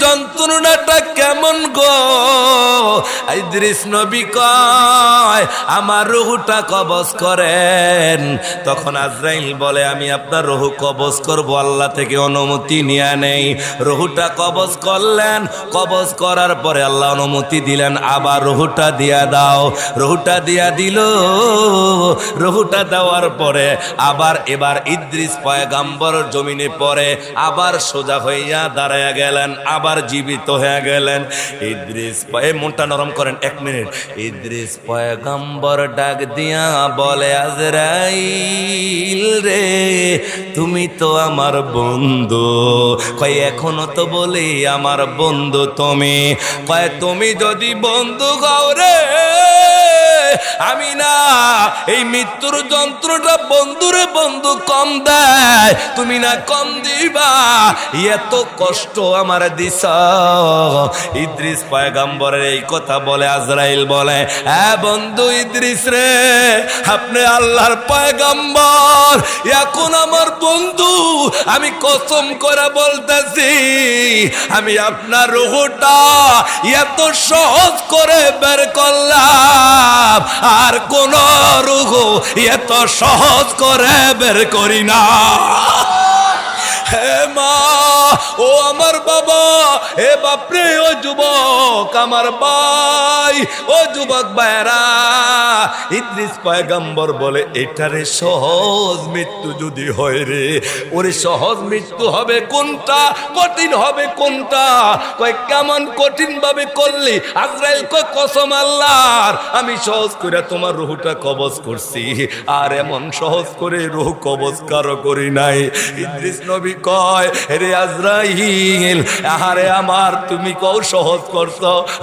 যন্ত্রণাটা কেমন গো? ইদ্রিস নবী কয়, আমার রুহুটা কবজ করেন। তখন আজরাইল বলে, আমি আপনার রহু কবজ করব, আল্লাহ থেকে অনুমতি নিয়ে নেই। রহুটা কবজ করলেন। কবজ করার পরে আল্লাহ অনুমতি দিলেন, আবার রহুটা দিয়া দাও। রহুটা দিয়া দিল। রহুটা দেওয়ার পরে আবার এবার ইদ্রিস পয়গাম্বর জমিনে পড়ে, আবার সোজা হইয়া দাঁড়ায়া গেলেন, আবার জীবিত হয়ে গেলেন। ইদ্রিস পয়ে মনটা নরম করেন এক মিনিট। ইদ্রিস পয়গাম্বর ডাক দিয়া বলে, আজরাইল রে, তুমি তো আমার বন্ধু। কয়, এখনও তো বলি আমার বন্ধু তুমি। কয়, তুমি যদি বন্ধু গাও রে, আমি না এই মৃত্যুর যন্ত্রটা বন্ধুরে বন্ধু কম দেয়। তুমি না কম দিবা, এত কষ্ট আমার দিস ইদ্রিস পয়গাম্বরের এই কথা বলে, আজরাইল বলে হ্যাঁ বন্ধু ইদ্রিস রে, আপনি আল্লাহর পয়গাম্বর। এখন আমার বন্ধু, আমি কসম করে বলতেছি, আমি আপনার রুহুটা এত সহজ করে বের করলাম, আর কোন রুহ এত সহজ করে বের করি না। হে মা, ও আমার বাবা, হে বাপরে ও যুবক আমার ভাই, ও যুবক ভাইরা ইদ্রিস পয়গম্বর বলে, এটারে সহজ মৃত্যু যদি হয় রে, ওরে সহজ মৃত্যু হবে কোনটা, কঠিন হবে কোনটা? কয়, কেমন কঠিন ভাবে করলি? আজরাইল কয়, কসম আল্লাহর, আমি সহজ করে তোমার রুহুটা কবজ করছি, আর এমন সহজ করে রুহ কবজ কারও করি নাই। ইদ্রিস নবী কয় আজরাইল, আহারে আমার, তুমি কও সহজ করছ,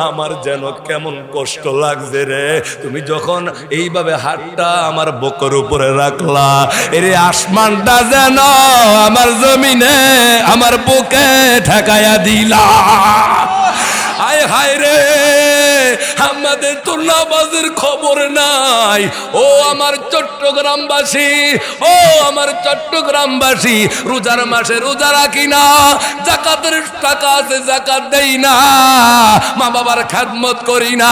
আমার যেন কেমন কষ্ট লাগছে রে। তুমি যখন এইভাবে হাতটা আমার বকর উপরে রাখলা, এরে আসমানটা যেন আমার জমিনে, আমার বুকে ঠেকায়া দিলা। আয় হায় রে, আমাদের তো নামাজের খবর নাই। ও আমার চট্টগ্রামবাসী, ও আমার চট্টগ্রামবাসী, রোজার মাসে রোজা রাখি না, জাকাতের টাকা আছে, জাকাত দেই না মা বাবার খ্যাতমত করি না।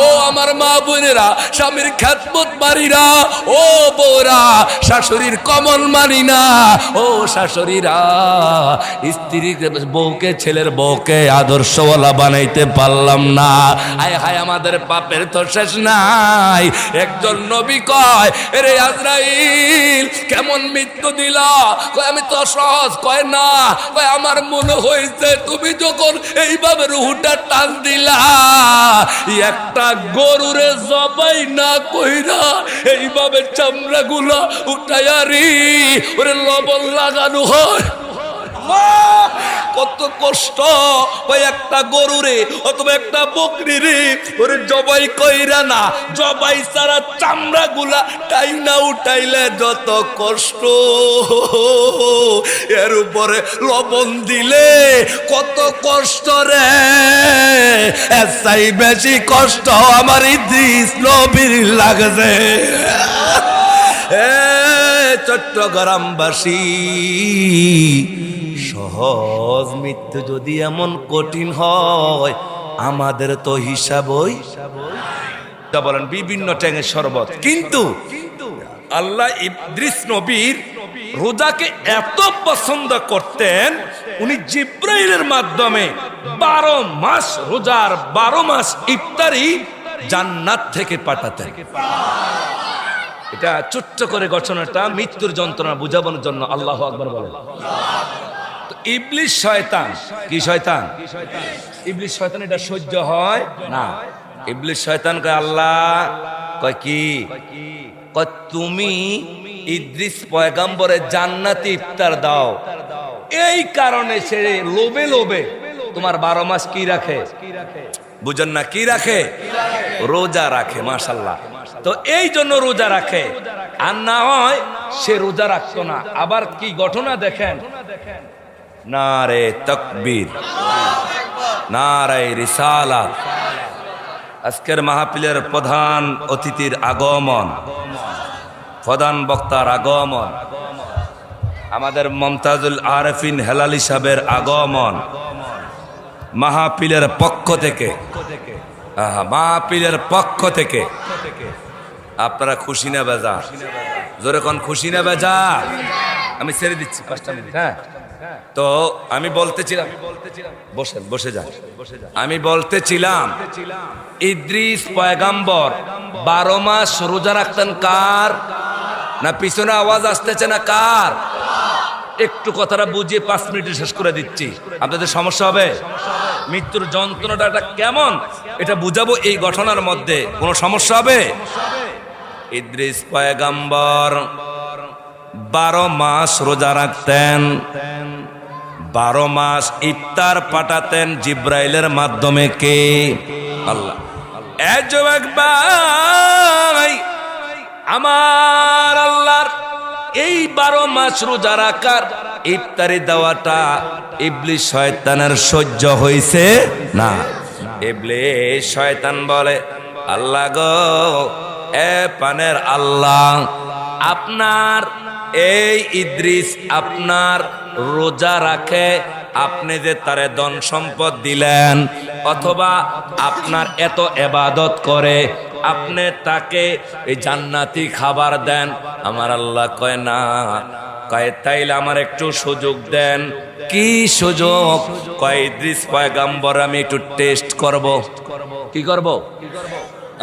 ও আমার মা বোনেরা স্বামীর খ্যাতমত মারি না, ও বৌরা শাশুড়ির কমল মানি না। ও শাশুড়িরা স্ত্রী বউকে, ছেলের বউকে আদর্শওয়ালা বানাইতে পারলাম না। আয় হায়, আমাদের পাপের তো শেষ নাই। একজন নবী কয় রে আজরাইল, কেমন মৃত্যু দিলা? কয়, আমি তো সহজ। কয়, না। কয়, আমার মনে হয়েছে তুমি যখন এইভাবে রুহুটা টান দিলা, একটা গরুরে জবাই না কইরা এইভাবে চামড়া গুলো উঠাইয়ারি ওরে লবণ লাগানো হয়। কত কষ্ট। ওই একটা গরুরে অথবা একটা বকরি রে ওরে জবাই কইরা না, জবাই সারা চামড়া গুলা টাইনা উঠাইলে যত কষ্ট। এর উপরে লবণ দিলে কত কষ্ট রে। এসাই বেশি কষ্ট, আমার ইদ্রিস নবীর লাগছে। চট্টগ্রামবাসী সহজ মৃত্যু যদি এমন কঠিন হয়, আমাদের তো হিসাবই বলেন, বিভিন্ন ট্যাঙের শরবত। কিন্তু আল্লাহ ইদ্রিস নবীর রোজাকে এত পছন্দ করতেন, উনি জিব্রাইলের মাধ্যমে বারো মাস রোজার বারো মাস ইফতারি জান্নাত থেকে পাঠাতেন। এটা ছোট্ট করে ঘটনাটা মৃত্যুর যন্ত্রণা বুঝাবার জন্য আল্লাহ আকবর বলেন। ইবলিশ শয়তান। কি শয়তান? ইবলিশ শয়তান, এটা সহ্য হয় না। ইবলিশ শয়তান কয়, আল্লাহ, কয় কি? কয়, তুমি ইদ্রিস পয়গাম্বরে জান্নাতি ইফতার দাও। এই কারণে সে লোবে লোবে তোমার বারো মাস কি রাখে? বুঝেন না, কি রাখে? রোজা রাখে মাশাল্লাহ তো এই জন্য রোজা রাখে। আর না হয় সে রোজা রাখতো না। আবার কি ঘটনা দেখেন? নারে তকবীর, নারে রিসালাত আজকের মাহফিলের প্রধান অতিথির আগমন, প্রধান বক্তার আগমন, আমাদের মমতাজুল আরফিন হেলালি সাহেবের আগমন মাহাপিলের পক্ষ থেকে মাহাপিলের পক্ষ থেকে। আপনারা খুশি না বেজা জোরে খুশি না বেজা আমি ছেড়ে দিচ্ছি, পাঁচটা হ্যাঁ? তো আমি বলতেছিলাম, বসেন, বসে যান। আমি বলতেছিলাম, ইদ্রিস পয়গাম্বর, বারো মাস রোজা রাখতেন কার? না পিছনে আওয়াজ আসতেছে না কার? একটু কথাটা বুঝিয়ে পাঁচ মিনিটে শেষ করে দিচ্ছি। আপনাদের সমস্যা হবে? মৃত্যুর যন্ত্রণাটা কেমন? এটা বুঝাবো এই ঘটনার মধ্যে। কোনো সমস্যা হবে? ইদ্রিস পয়গাম্বর বারো মাস রোজা রাখতেন। বারো মাস ইফতার পাঠাতেন জিব্রাইলের মাধ্যমে কে? আল্লাহ। আমার আল্লাহর এই বারো মাস রোজা রাখার ইফতারি দেওয়াটা ইবলি শয়তানের সহ্য হইছে না। ইবলিশ শয়তান বলে, আল্লাহ গো, এ পানের আল্লাহ আপনার এই ইদ্রিস আপনার রোজা রাখে, আপনি যে তারে ধন সম্পদ দিলেন, অথবা আপনার এত এবাদত করে, আপনি তাকে এই জান্নাতি খাবার দেন, আমার আল্লাহ কয় না, কয় তাইলে আমার একটু সুযোগ দেন। কি সুযোগ? কয় ইদ্রিস পয়গাম্বর, আমি একটু টেস্ট করব। কি করব?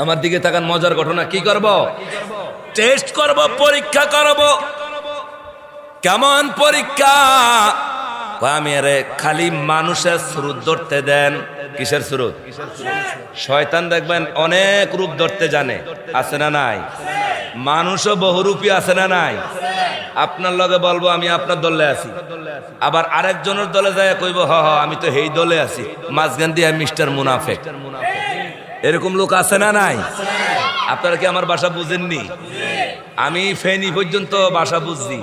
আমার দিকে তাকান, মজার ঘটনা, কি করব? টেস্ট করব, পরীক্ষা করব। কেমন পরীক্ষা? আমি আরে খালি মানুষের স্রোত ধরতে দেন। কিসের স্রোত? শয়তান দেখবেন অনেক রূপ ধরতে জানে। আছে না নাই? মানুষও বহুরূপী আছে না নাই? আপনার লগে বলব, আমি আপনার দলে আছি। আবার আরেকজনের দলে যায় কইব, হ হ, আমি তো হেই দলে আছি। মাঝখান দিয়ে মিস্টার মুনাফেক। এরকম লোক আছে না নাই? আপনারা কি আমার বাসা বুঝেননি? আমি ফেনি পর্যন্ত বাসা বুঝছি।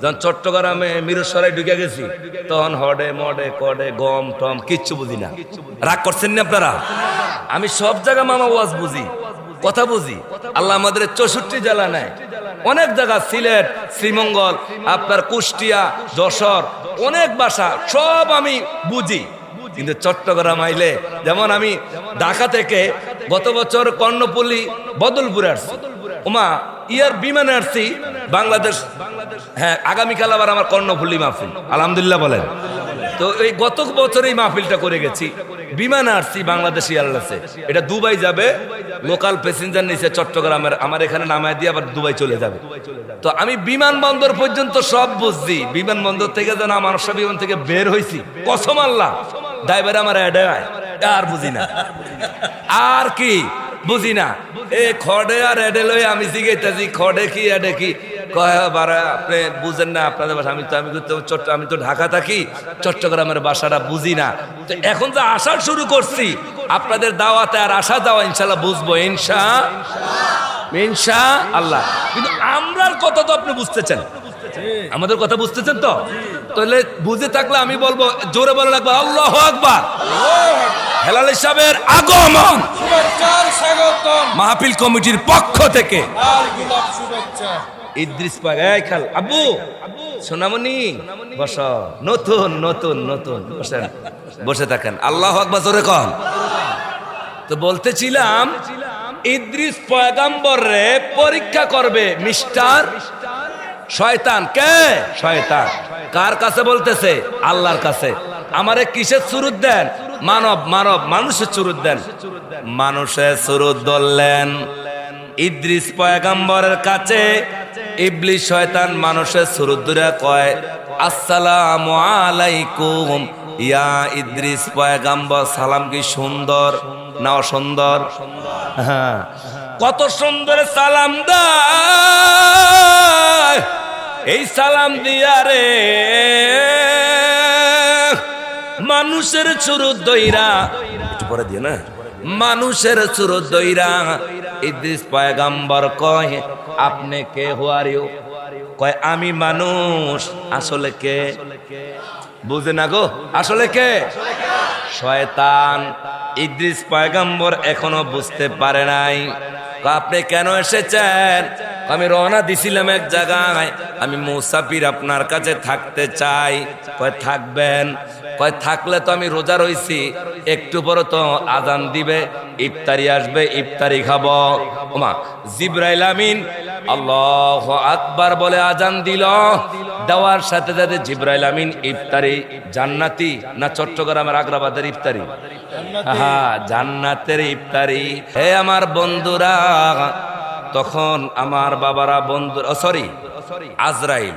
যখন চট্টগ্রামে মিরসরাই ঢুকে গেছি, তখন হডে, মডে, কডে, গম, টম কিচ্ছু বুঝি না। রাগ করছেন না আপনারা? আমি সব জায়গা মামা ওয়াজ বুঝি, কথা বুঝি। আল্লাহ আমাদের চৌষট্টি জেলা নেয়। অনেক জায়গা, সিলেট, শ্রীমঙ্গল, আপনার কুষ্টিয়া, যশোর, অনেক বাসা সব আমি বুঝি। কিন্তু চট্টগ্রাম আইলে, যেমন আমি ঢাকা থেকে গত বছর কর্ণপল্লী বদলপুরে আসছি। ওমা ইয়ার বিমানে আসছি বাংলাদেশ। হ্যাঁ আগামীকাল আবার আমার কর্ণপল্লী মাহফিল। আলহামদুলিল্লাহ বলেন। তো এই গত বছর এই মাহফিলটা করে গেছি। বিমানে আসছি বাংলাদেশ এয়ারলাইন্সে। এটা দুবাই যাবে, লোকাল প্যাসেঞ্জার নিচে চট্টগ্রামের। আমার এখানে নামায় দিয়ে আবার দুবাই চলে যাবে। তো আমি বিমানবন্দর পর্যন্ত সব বুঝছি। বিমানবন্দর থেকে যেন আমার বিমান থেকে বের হয়েছি কসম আল্লাহ। ড্রাইভার আমার অ্যাডে আর বুঝি না। আর কি? বুঝি না। এ খড়ে আর এডে লই আমি জিগাইতেছি, খড়ে কি, এডে কি? কয় আপনি বুঝেন না, আপনাদের বাসা, আমি তো, আমি চট্ট আমি তো ঢাকা থাকি, চট্টগ্রামের বাসাটা বুঝি না। তো এখন যে আসা শুরু করছি, আপনাদের দাওয়াতে আর আসা যাওয়া ইনশাল্লাহ বুঝব, ইনশা ইনশা আল্লাহ। কিন্তু আমরার কথা তো আপনি বুঝতেছেন। আমাদের কথা বুঝতেছেন তো? তাহলে বুঝে থাকলে আমি বলব, জোরে বলে লাগবে আল্লাহ আকবার। হেলাল সাহেবের আগমন। মাহফিল কমিটির পক্ষ থেকে। ইদ্রিস খাল সোনামণি বস। নতুন নতুন নতুন বসেন বসে থাকেন। আল্লাহ আকবার জোরে কন। তো বলতেছিলাম ইদ্রিস পয়গাম্বর রে পরীক্ষা করবে মিস্টার শয়তান। কে? শয়তান। কার কাছে বলতেছে? আল্লাহর কাছে। আমারে কিসের সুরুত দেন? মানব মানব, মানুষের সুরুত দেন। মানুষের সুরুত ধরলেন। ইদ্রিস পয়গাম্বরের কাছে ইবলিস শয়তান মানুষের সুরুত ধরে কয়, আসসালামু আলাইকুম। ইয়া ইদ্রিস পয়গাম্বর, সালাম কি সুন্দর না অসুন্দর? হ্যাঁ। কত সুন্দর সালাম দেয়। এই সালাম দিয়া রে মানুষের চুরু দইরা। একটু পরে দিয়ে না। মানুষের চুরু দইরা। ইদ্রিস পয়গাম্বর কয় আপনি কে হুয়ারিও কয় আমি মানুষ। আসলে কে? বুঝে না গো আসলে কে? শয়তান। ইদ্রিস পয়গাম্বর এখনও বুঝতে পারে নাই। আপনি কেন এসেছেন? আমি রওনা দিছিলাম এক জায়গায়। আমি মুসাফির আপনার কাছে থাকতে চাই। কয় থাকবেন। কয় থাকলে তো আমি রোজা রইছি। একটু পরে তো আজান দিবে। ইফতারি আসবে ইফতারি খাব। ওমা জিব্রাইল আমিন। আল্লাহ আকবার বলে আজান দিল। দেওয়ার সাথে সাথে জিব্রাইল আমিন ইফতারি জান্নাতি না চট্টগ্রামের আগ্রাবাদের ইফতারি? হ্যাঁ জান্নাতের ইফতারি। হে আমার বন্ধুরা তখন আমার বাবারা বন্ধু সরি আজরাইল।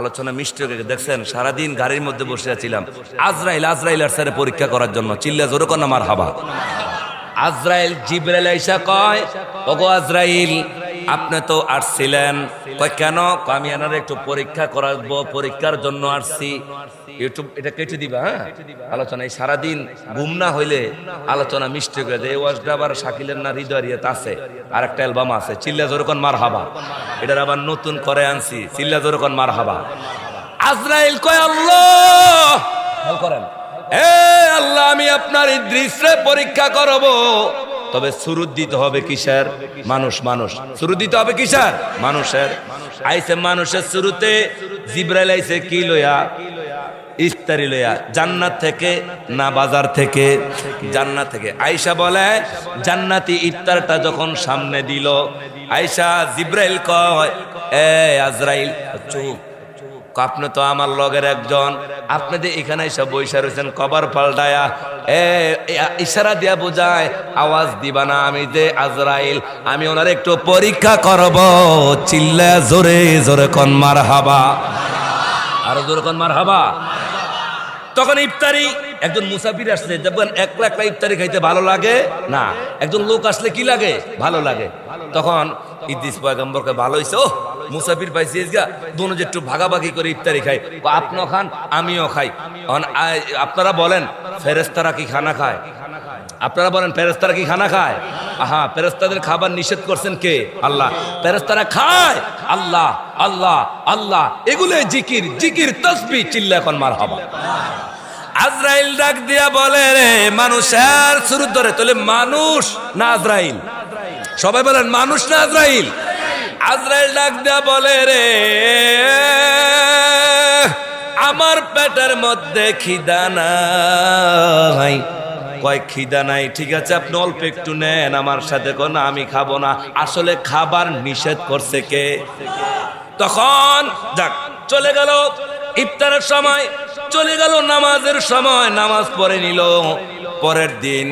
আলোচনা মিষ্টি দেখছেন সারাদিন গাড়ির মধ্যে বসে আছিলাম। আজরাইল আজরাইল আর স্যারে পরীক্ষা করার জন্য। চিল্লা জোরে কন্যা আমার হাবা। আজরাইল জিবরাইল আইসা কয় ওগো আজরাইল আপনি তো আসছিলেন। কয়, কেন? আমি এনার একটু পরীক্ষা করাবো, পরীক্ষার জন্য আসছি। ইউটিউব, এটা কেটে দিবা হ্যাঁ? আলোচনা, এই সারাদিন ঘুম না হইলে আলোচনা মিষ্টি হয়ে যায় এই ওয়াজটা আবার শাকিলের না হৃদয় আছে। আর একটা অ্যালবাম আছে, চিল্লা জোরকন মার হাবা এটার আবার নতুন করে আনছি, চিল্লা জোরকন মার হাবা আজরাইল কয়, আল্লাহ! করেন। এ আল্লাহ, আমি আপনার দৃশ্যে পরীক্ষা করব। তবে সুরুদ দিতে হবে কিসের? মানুষ মানুষ। সুরুদ দিতে হবে কিসের? মানুষের। আইসে মানুষের শুরুতে জিব্রাইল আইসে কি লইয়া? ইফতারি লইয়া। জান্নাত থেকে না বাজার থেকে? জান্নাত থেকে। আয়সা বলে, জান্নাতি ইফতারটা যখন সামনে দিল আয়সা জিব্রাইল কয়, এ আজরাইল, চুপ। আপনি তো আমার লগের একজন। আপনি যে এখানে সব বৈশা রয়েছেন, কবার পাল্টায়া, এ, এ- ইশারা দিয়া বোঝায়, আওয়াজ দিবা না আমি যে আজরাইল, আমি ওনার একটু পরীক্ষা করব। চিল্লা জোরে জোরে কন মার হাবা আরও জোরে কন মার হাবা তখন ইফতারি একজন মুসাফির আসলে দেখবেন একলা একলা ইফতারি খাইতে ভালো লাগে? না। একজন লোক আসলে কি লাগে? ভালো লাগে। তখন ইদ্দিস পয়গম্বরকে ভালো হইছে ও মুসাফির পাইছি গা দোনো একটু ভাগাভাগি করে ইফতারি খাই আপনিও খান, আমিও খাই। আপনারা বলেন ফেরেস্তারা কি খানা খায়? আপনারা বলেন ফেরেস্তারা কি খানা খায়? আহা ফেরেস্তাদের খাবার নিষেধ করছেন কে? আল্লাহ। ফেরেস্তারা খায়। আল্লাহ আল্লাহ আল্লাহ। এগুলো জিকির জিকির, তসবি, চিল্লা এখন মার হবা আজরাইল ডাক দিয়া বলে, রে মানুষের শুরু ধরে তাহলে মানুষ না আজরাইল? সবাই বলেন, মানুষ না আজরাইল? আজরাইল ডাক দিয়া বলে, রে, আমার পেটের মধ্যে খিদা নাই। কয়, খিদা নাই, ঠিক আছে, আপনি অল্প একটু নেন, আমার সাথে কোন, আমি খাব না। আসলে খাবার নিষেধ করছে কে? তখন যাক, চলে গেল ইফতারের সময়। চলে গেল নামাজের সময়, নামাজ পড়ে নিল। পরের দিন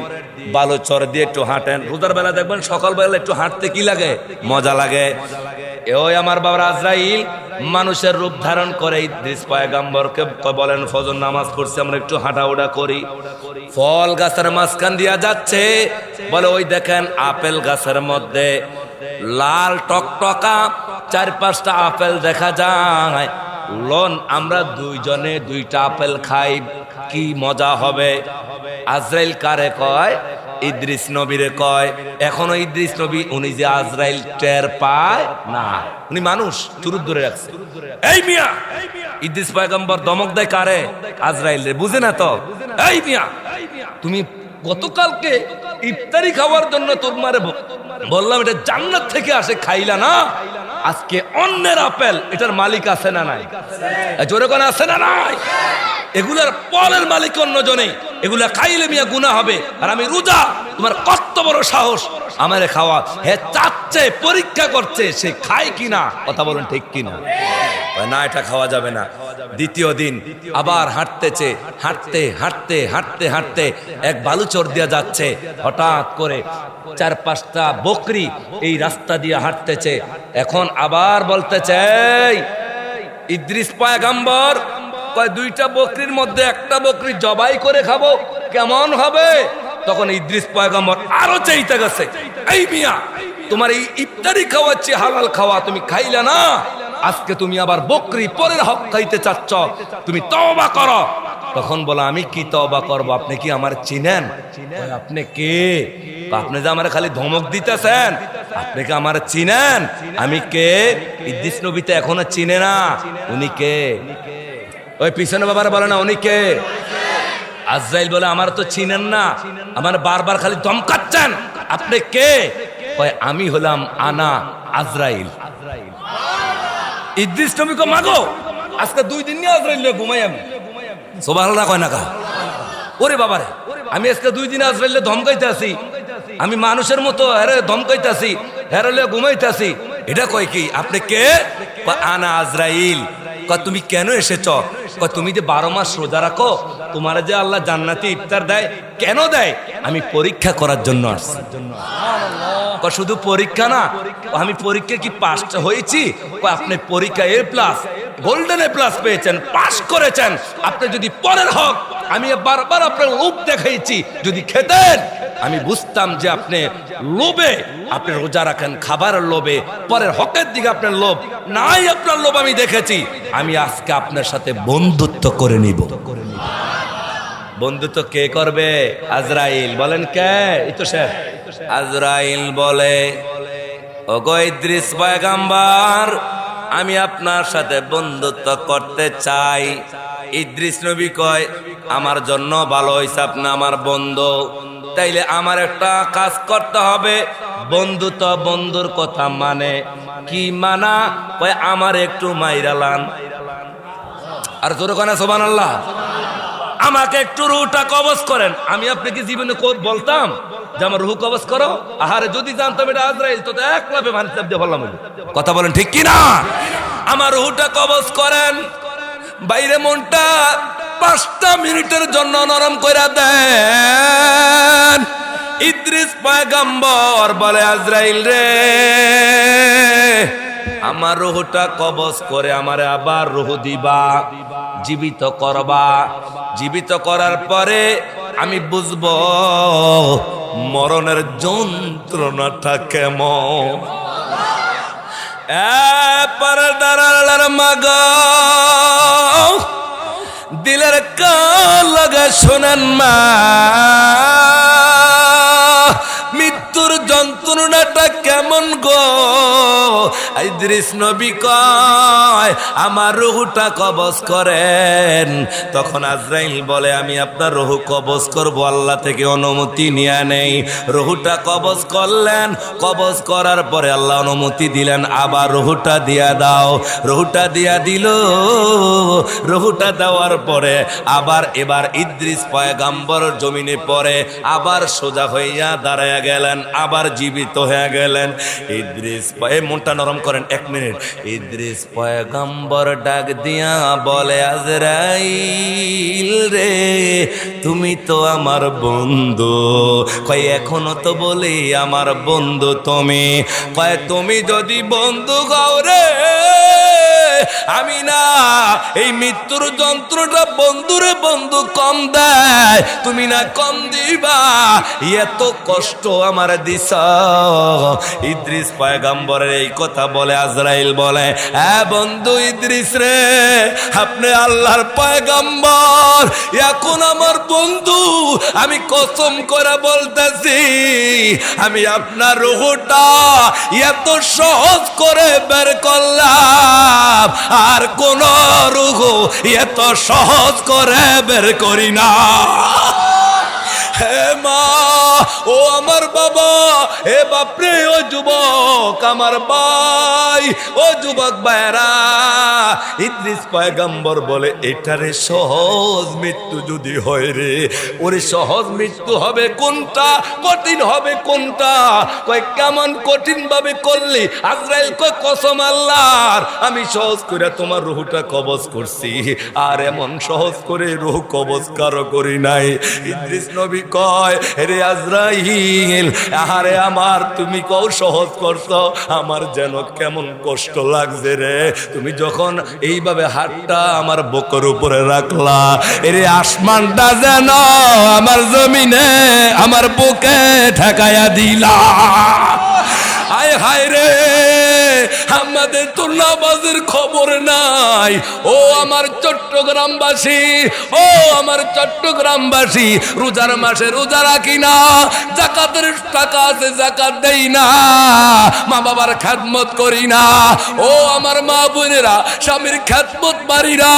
বালু চর দিয়ে একটু হাঁটেন। রোজার বেলা দেখবেন সকালবেলা একটু হাঁটতে কি লাগে? মজা লাগে। ওই আমার বাবার আজরাইল, মানুষের রূপ ধারণ করে ইদ্রিস পয়গাম্বরকে বলেন, ফজর নামাজ পড়ছে, আমরা একটু হাঁটাউটা করি। ফল গাছের মাঝখান দিয়া যাচ্ছে। বলে, ওই দেখেন আপেল গাছের মধ্যে লাল টকটকা, চার পাঁচটা আপেল দেখা যায়। লন, আমরা দুইজনে দুইটা আপেল খাই, কি মজা হবে? আজরাইল কারে কয়? ইদ্রিস নবীরে কয়। এখনও ইদ্রিস নবী, উনি যে আজরাইল টের পায়, না। উনি মানুষ চুরুত ধরে রাখছে। এই মিয়া, ইদ্রিস পয়গম্বর দমক দেয় কারে? আজরাইল রে, বুঝে না তো? এই মিয়া, তুমি গতকালকে ইফতারি খাওয়ার জন্য তোর মারে বললাম, এটা জান্নাত থেকে আসে, খাইলা না? আজকে অন্যের আপেল, এটার মালিক আছে না নাই? জোরে কোন, আছে না নাই? এগুলার পরের মালিক অন্যজনে এগুলা খাইলে মিয়া গুণা হবে, আর আমি রোজা, তোমার কত বড় সাহস আমারে খাওয়া। হে চাচ্ছে পরীক্ষা করছে, সে খায় কিনা? কথা বলুন ঠিক কিনা? না, এটা খাওয়া যাবে না। দ্বিতীয় দিন আবার হাঁটতেছে হাঁটতে হাঁটতে হাঁটতে হাঁটতে এক বালুচর দিয়া যাচ্ছে। হঠাৎ করে চার পাঁচটা বকরি এই রাস্তা দিয়ে হাঁটতেছে। এখন আবার বলতেছে "এই, ইদ্রিস পয়গাম্বর কয় দুইটা বকরির মধ্যে একটা বকরি জবাই করে খাব কেমন হবে? তখন ইদ্রিস পয়গাম্বর আরও চাইতে গেছে এই মিয়া তোমার এই ইফতারি খাওয়াচ্ছি হালাল খাওয়া তুমি খাইলা না? আজকে তুমি আবার বকরি পরের হক খাইতে চাচ্ছ। তুমি তওবা করো। তখন বলো, আমি কি তওবা করব? আপনি কি আমার চিনেন? আপনি কে? আপনি যে আমার খালি ধমক দিতেছেন, আপনি কি আমার চিনেন? আমি কে? ইদ্রিস নবীতে এখনও চিনে না। উনি কে? ওই পিছনে বাবার বলে না, উনি কে? আজরাইল বলে, আমার তো চিনেন না। আমার বারবার খালি ধমকাচ্ছেন। আপনি কে? আমি হলাম আনা আজরাইল আজরাইল। ইদ্রিস নবী কো মাগো আজকে দুই দিন নিয়ে আজরাইল ঘুমাই আমি। সোবাহ কয় না কা? ওরে বাবারে, আমি আজকে দুই দিন আজরাইলে ধমকাইতে আছি। আমি মানুষের মতো হেরে ধমকাইতে আছি হেরালে ঘুমাইতে আছি। এটা কয় কি? আপনি কে? আনা আজরাইল। তুমি কেন এসেছ? তুমি যে বারো মাস রোজা রাখো, তোমার যে আল্লাহ জান্নাতি ইফতার দেয়, কেন দেয়? আমি পরীক্ষা করার জন্য আসছি। শুধু পরীক্ষা না আমি পরীক্ষা কি পাস হয়েছি? আপনি পরীক্ষা এ প্লাস গোল্ডেন প্লাস পেয়েছেন পাস করেছেন। আপনি যদি পরের হক, আমি বারবার আপনার লোভ দেখাইছি, যদি খেতেন, আমি বুঝতাম যে আপনি লোভে, আপনি রোজা রাখেন খাবারের লোভে, পরের হকের দিকে আপনার লোভ নাই, আপনার লোভ আমি দেখেছি। আমি আজকে আপনার সাথে বন্ধুত্ব করে নিব। বন্ধুত্ব কে করবে? আজরাইল। বলেন কে? এই তো স্যার আজরাইল বলে, ওগো ইদ্রিস পয়গাম্বার আমি আপনার সাথে বন্ধুত্ব করতে চাই। ইদ্রিস নবী কয়, আমার জন্য ভালো হয়েছে আপনি আমার বন্ধু। তাইলে আমার একটা কাজ করতে হবে। বন্ধু তো বন্ধুর কথা মানে। কি মানা? কয়, আমার একটু মাইরালান আর তোর কানা সোবান আল্লাহ আমাকে একটু রুহটা কবজ করেন। আমি আপনাকে জীবনে বলতাম যে আমার রুহ কবজ করো। আহারে যদি জানতাম এটা আজরাইল, তো এক লাভে চাপ দিয়ে বললাম কথা বলেন ঠিক কি না আমার রুহটা কবজ করেন। বাইরে মনটা পাঁচটা মিনিটের জন্য নরম করে দেন। ইদ্রিস পয়গম্বর বলে, আজরাইল রে আমার রুহটা কবজ করে আমারে আবার রুহ দিবা, জীবিত করবা। জীবিত করার পরে আমি বুঝব মরণের যন্ত্রণাটা কেমন। মাগ, দিলের কাল লাগা শোনেন মা। ইদ্রিস নবী কয়, আমার রুহুটা কবজ করেন। তখন আজরাইল বলে, আমি আপনার রুহু কবজ করব, আল্লাহ থেকে অনুমতি নিয়ে নেই। রুহুটা কবজ করলেন, কবজ করার পরে আল্লাহ অনুমতি দিলেন, আবার রুহুটা দিয়া দাও। রুহুটা দিয়া দিল। রুহুটা দেওয়ার পরে আবার এবার ইদ্রিস পয়গাম্বর জমিনে পরে আবার সোজা হইয়া দাঁড়াইয়া গেলেন, আবার জীবিত হয়ে গেলেন। ইদ্রিস পয়ে মনটা নরম করেন এক মিনিট। ইদ্রিস পয়গাম্বর ডাক দিয়া বলে, আজরাইল রে, তুমি তো আমার বন্ধু। কয়, এখনও তো বলি আমার বন্ধু তুমি। কয়, তুমি যদি বন্ধু গাও আমি না এই মৃত্যুর যন্ত্রটা বন্ধুরে বন্ধু কম দেয়। তুমি না কম দিবা, এত কষ্ট আমার দিস ইদ্রিস পয়গাম্বরের এই কথা বলে আজরাইল বলে হ্যাঁ বন্ধু ইদ্রিস রে, আপনি আল্লাহর পয়গাম্বর। এখন আমার বন্ধু, আমি কসম করে বলতেছি, আমি আপনার রুহুটা এত সহজ করে বের করলাম, আর কোন রুহ এত সহজ করে বের করি না। হে মা, ও আমার বাবা, হে বাপরে, ও যুবক, আমার ভাই, ও যুবক ভাইরা ইদ্রিস পয়গম্বর বলে, এটারে সহজ মৃত্যু যদি হয় রে, ওরে সহজ মৃত্যু হবে কোনটা? কঠিন হবে কোনটা? কয়, কেমন কঠিন ভাবে করলি? আজরাইল কয়, কসম আল্লাহর, আমি সহজ করে তোমার রুহটা কবজ করছি, আর এমন সহজ করে রুহ কবজ কারও করি নাই। ইদ্রিস নবী কয় রে আজরাইল, আহারে আমার, তুমি কও সহজ করছ? আমার যেন কেমন কষ্ট লাগছে রে। তুমি যখন এইভাবে হাতটা আমার বকর উপরে রাখলা, এরে আসমানটা যেন আমার জমিনে, আমার বুকে ঠেকায়া দিলা। তো নামাজের খবর নাই। ও আমার চট্টগ্রামবাসী, ও আমার চট্টগ্রামবাসী, রোজার মাসে রোজা রাখি না, জাকাতের টাকা আছে, জাকাত দেই না মা বাবার খ্যাতমত করি না। ও আমার মা বোনেরা, স্বামীর খ্যাতমত মারি না,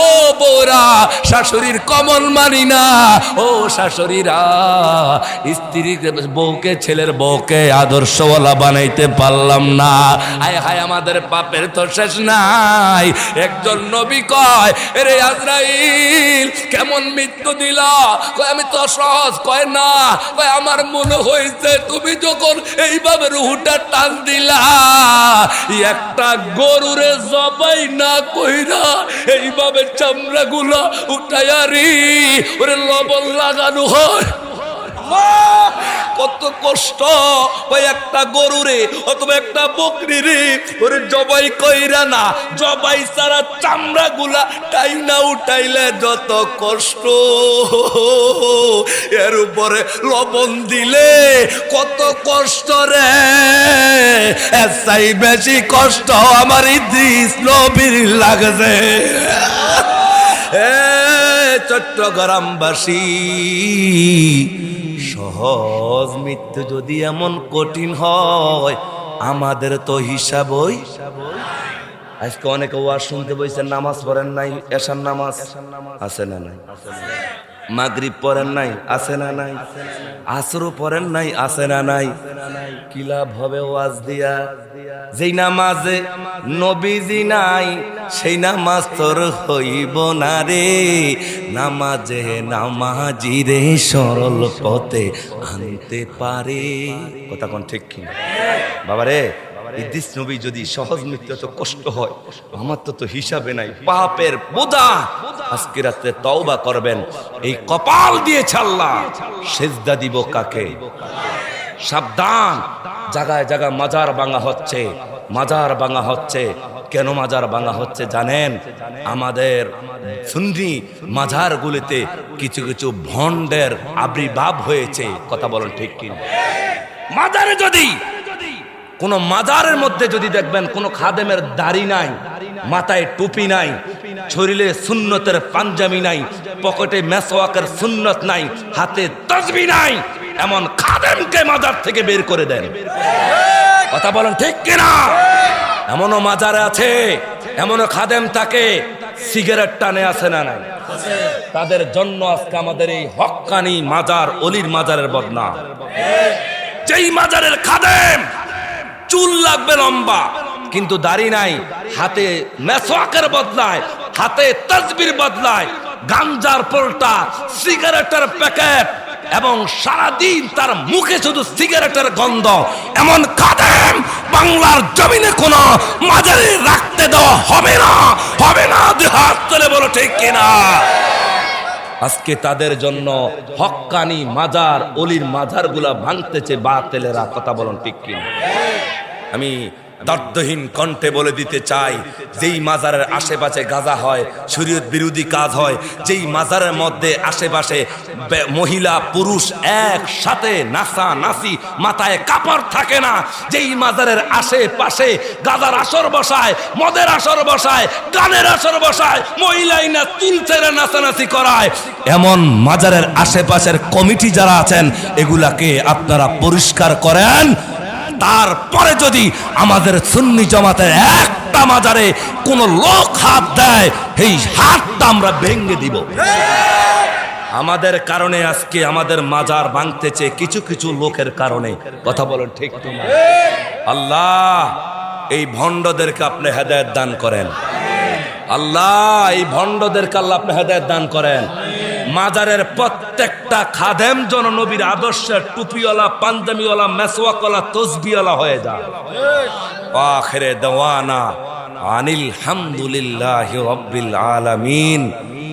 ও বৌরা শাশুড়ির কমল মানি না। ও শাশুড়িরা স্ত্রীর বউকে, ছেলের বউকে আদর্শওয়ালা বানাইতে পারলাম না। আয় হায় আমাদের পাপের তো শেষ নাই। একজন নবী কয় রে আজরাইল, কেমন মৃত্যু দিলা? কয়, আমি তো সহজ। কয়, না। কয়, আমার মনে হয়েছে তুমি যখন এইভাবে রুহুটা টান দিলা, একটা গরুরে জবাই না কইরা এইভাবে চামড়া গুলা উঠাইয়ারি ওরে লবণ লাগানো হয়। কত কষ্ট ওই একটা গরুরে অথবা একটা বকরি রে ওরে জবাই কইরা না, জবাই সারা চামড়া গুলা টাইনা উঠাইলে যত কষ্ট। এর উপরে লবণ দিলে কত কষ্ট রে। এসাই বেশি কষ্ট আমার ইদ্রিস নবীর লাগছে। এ, চট্টগ্রামবাসী সহজ মৃত্যু যদি এমন কঠিন হয়, আমাদের তো হিসাব ওই। আজকে অনেকে ওয়াজ শুনতে বইছেন নামাজ পড়েন নাই, এশার নামাজ আছে না নাই? মাগরিব পড়েন নাই, আছে না নাই? আসরও পড়েন নাই, আছে না নাই? কি লাভ হবে ওয়াজ দিয়া? যেই নামাজে নবীজি নাই, সেই নামাজ তোর হইব না রে। নামাজে নামাজি রে সরল পথে আনতে পারে। কথা কোন ঠিক কি বাবা রে ইদ্রিস নবী যদি সহজ মৃত্যু এত কষ্ট হয় আমার তো তো হিসাবে নাই। পাপের বোঝা আজকে রাত্রে তওবা করবেন। এই কপাল দিয়ে ছাল্লা সেজদা দিব কাকে? সাবধান। জায়গায় জায়গায় মাজার ভাঙা হচ্ছে। মাজার ভাঙা হচ্ছে। কেন মাজার ভাঙা হচ্ছে জানেন? আমাদের সুন্নি মাজারগুলিতে কিছু কিছু ভন্ডের আবির্ভাব হয়েছে। কথা বলেন ঠিক কি মাজারে যদি কোন মাজারের মধ্যে যদি দেখবেন কোন খাদেমের দাড়ি নাই, মাথায় টুপি নাই, শরীরে সুন্নতের পাঞ্জাবি নাই, পকেটে মেসওয়াকের সুন্নত নাই, হাতে তসবি নাই, এমন খাদেমকে মাজার থেকে বের করে দেন। কথা বলেন ঠিক কিনা? এমনও মাজারে আছে, এমনও খাদেম থাকে, সিগারেট টানে আছে না নাই? তাদের জন্য আজকে আমাদের এই হক্কানি মাজার, অলির মাজারের বদনা যেই মাজারের খাদেম চুল লাগবে লম্বা, কিন্তু দাড়ি নাই, হাতে মেসওয়াকের বদলায়, হাতে তসবির বদলায় গাঞ্জার পোলটা সিগারেটের প্যাকেট, এবং সারাদিন তার মুখে শুধু সিগারেটের গন্ধ। এমন খাদেম বাংলার জমিনে কোন মাজারে রাখতে দেওয়া হবে না হবে না হাত তুলে বলো ঠিক কিনা? আজকে তাদের জন্য হক্কানি মাজার, অলির মাজারগুলা ভাঙতেছে বাতেলেরা, কথা বলুন ঠিক কিনা? আমি দর্দহীন কণ্ঠে বলে দিতে চাই, যেই মাজারের আশেপাশে গাজা হয়, শরীয়ত বিরোধী কাজ হয়, যেই মাজারের মধ্যে আশেপাশে মহিলা, পুরুষ একসাথে নাসা, নাসি, মাথায় কাপড় থাকে না, যেই মাজারের আশেপাশে গাজার আসর বসায়, মদের আসর বসায়, গানের আসর বসায়, মহিলাই না তিন ছেড়ে নাচানাচি করায়। এমন মাজারের আশেপাশের কমিটি যারা আছেন, এগুলাকে আপনারা পরিষ্কার করেন। তারপরে যদি আমাদের সুন্নি জমাতের একটা মাজারে কোন লোক হাত দেয়, এই হাতটা আমরা ভেঙে দিব। আমাদের কারণে আজকে আমাদের মাজার ভাঙতেছে কিছু কিছু লোকের কারণে। কথা বলেন ঠিক আল্লাহ, এই ভণ্ডদেরকে আপনি হেদায়ত দান করেন। আল্লাহ, এই ভণ্ডদেরকে আল্লাহ আপনি হেদায়ত দান করেন। মাজারের প্রত্যেকটা খাদেম জন নবীর আদর্শের টুপিওয়ালা পাঞ্জামিওয়ালা মেসওয়াকওয়ালা, তসবিওয়ালা হয়ে যায়। আখেরে দেওয়ানা আনিল হামদুলিল্লাহ রব্বিল আলামিন।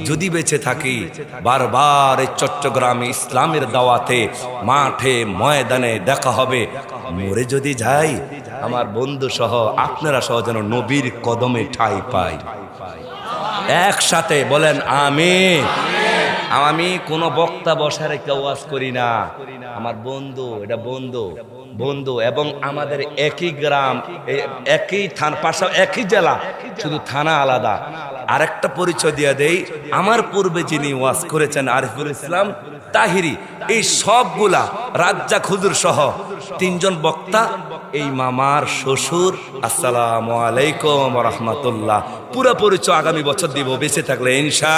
যদি বেঁচে থাকি, বারবার এই চট্টগ্রামে ইসলামের দাওয়াতে, মাঠে, ময়দানে দেখা হবে। মরে যদি যাই, আমার বন্ধু সহ আপনারা সহ যেন নবীর কদমে ঠাই পাই। একসাথে বলেন, আমিন। আমি কোনো বক্তা বসার একটা ওয়াজ করি না। আমার বন্ধু, এটা বন্ধু বন্ধু এবং আমাদের একই গ্রাম একই থানা পাশা একই জেলা, শুধু থানা আলাদা। আরেকটা পরিচয় দিয়ে দেই, আমার পূর্বে যিনি ওয়াজ করেছেন আরিফুল ইসলাম তাহিরি, এই সবগুলা রাজ্জা হুজুর সহ তিনজন বক্তা, এই মামার শ্বশুর, আসসালামু আলাইকুম রহমতুল্লাহ। পুরো পরিচয় আগামী বছর দিব, বেঁচে থাকলে ইনশা।